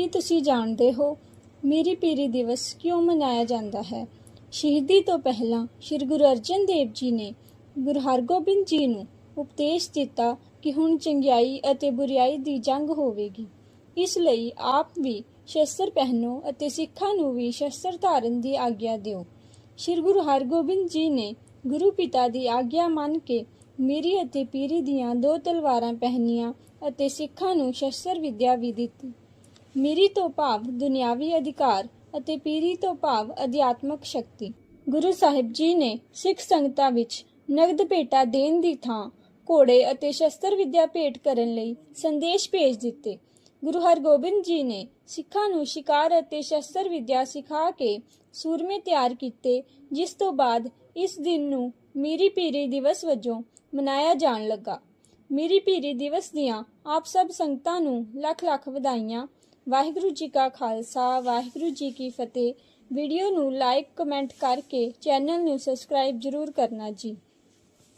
ਕੀ ਤੁਸੀਂ ਜਾਣਦੇ ਹੋ ਮੇਰੀ ਪੀਰੀ ਦਿਵਸ ਕਿਉਂ ਮਨਾਇਆ ਜਾਂਦਾ ਹੈ? ਸ਼ਹੀਦੀ ਤੋਂ ਪਹਿਲਾਂ ਸ੍ਰੀ ਗੁਰੂ ਅਰਜਨ ਦੇਵ ਜੀ ਨੇ ਗੁਰੂ ਹਰਗੋਬਿੰਦ ਜੀ ਨੂੰ ਉਪਦੇਸ਼ ਦਿੱਤਾ ਕਿ ਹੁਣ ਚੰਗਿਆਈ ਅਤੇ ਬੁਰੀਾਈ ਦੀ ਜੰਗ ਹੋਵੇਗੀ। ਇਸ ਲਈ ਆਪ ਵੀ ਸ਼ਸਤਰ ਪਹਿਨੋ ਅਤੇ ਸਿੱਖਾਂ ਨੂੰ ਵੀ ਸ਼ਸਤਰ ਧਾਰਨ ਦੀ ਆਗਿਆ ਦਿਓ। ਸ੍ਰੀ ਗੁਰੂ ਹਰਗੋਬਿੰਦ ਜੀ ਨੇ ਗੁਰੂ ਪਿਤਾ ਦੀ ਆਗਿਆ ਮੰਨ ਕੇ ਮੇਰੀ ਅਤੇ ਪੀਰੀ ਦੀਆਂ ਦੋ ਤਲਵਾਰਾਂ ਪਹਿਨੀਆਂ ਅਤੇ ਸਿੱਖਾਂ ਨੂੰ ਸ਼ਸਤਰ ਵਿਦਿਆ ਵੀ ਦਿੱਤੀ। ਮੇਰੀ ਤੋਂ ਭਾਵ ਦੁਨਿਆਵੀ ਅਧਿਕਾਰ ਅਤੇ ਪੀਰੀ ਤੋਂ ਭਾਵ ਅਧਿਆਤਮਕ ਸ਼ਕਤੀ। ਗੁਰੂ ਸਾਹਿਬ ਜੀ ਨੇ ਸਿੱਖ ਸੰਗਤਾਂ ਵਿੱਚ ਨਗਦ ਭੇਟਾ ਦੇਣ ਦੀ ਥਾਂ, ਘੋੜੇ ਅਤੇ ਸ਼ਸਤਰ ਵਿਦਿਆ ਭੇਟ ਕਰਨ ਲਈ ਸੰਦੇਸ਼ ਭੇਜ ਦਿੱਤੇ। ਗੁਰੂ ਹਰਗੋਬਿੰਦ ਜੀ ਨੇ ਸਿੱਖਾਂ ਨੂੰ ਸ਼ਿਕਾਰ ਅਤੇ ਸ਼ਸਤਰ ਵਿਦਿਆ ਸਿਖਾ ਕੇ ਸੂਰਮੇ ਤਿਆਰ ਕੀਤੇ, ਜਿਸ ਤੋਂ ਬਾਅਦ ਇਸ ਦਿਨ ਨੂੰ ਮੀਰੀ ਪੀਰੀ ਦਿਵਸ ਵਜੋਂ ਮਨਾਇਆ ਜਾਣ ਲੱਗਾ। ਮੀਰੀ ਪੀਰੀ ਦਿਵਸ ਦੀਆਂ ਆਪ ਸਭ ਸੰਗਤਾਂ ਨੂੰ ਲੱਖ ਲੱਖ ਵਧਾਈਆਂ ਵਾਹਿਗੁਰੂ ਜੀ ਕਾ ਖਾਲਸਾ, ਵਾਹਿਗੁਰੂ ਜੀ ਕੀ ਫਤਿਹ। ਵੀਡੀਓ ਨੂੰ ਲਾਈਕ, ਕਮੈਂਟ ਕਰਕੇ ਚੈਨਲ ਨੂੰ ਸਬਸਕ੍ਰਾਈਬ ਜ਼ਰੂਰ ਕਰਨਾ ਜੀ।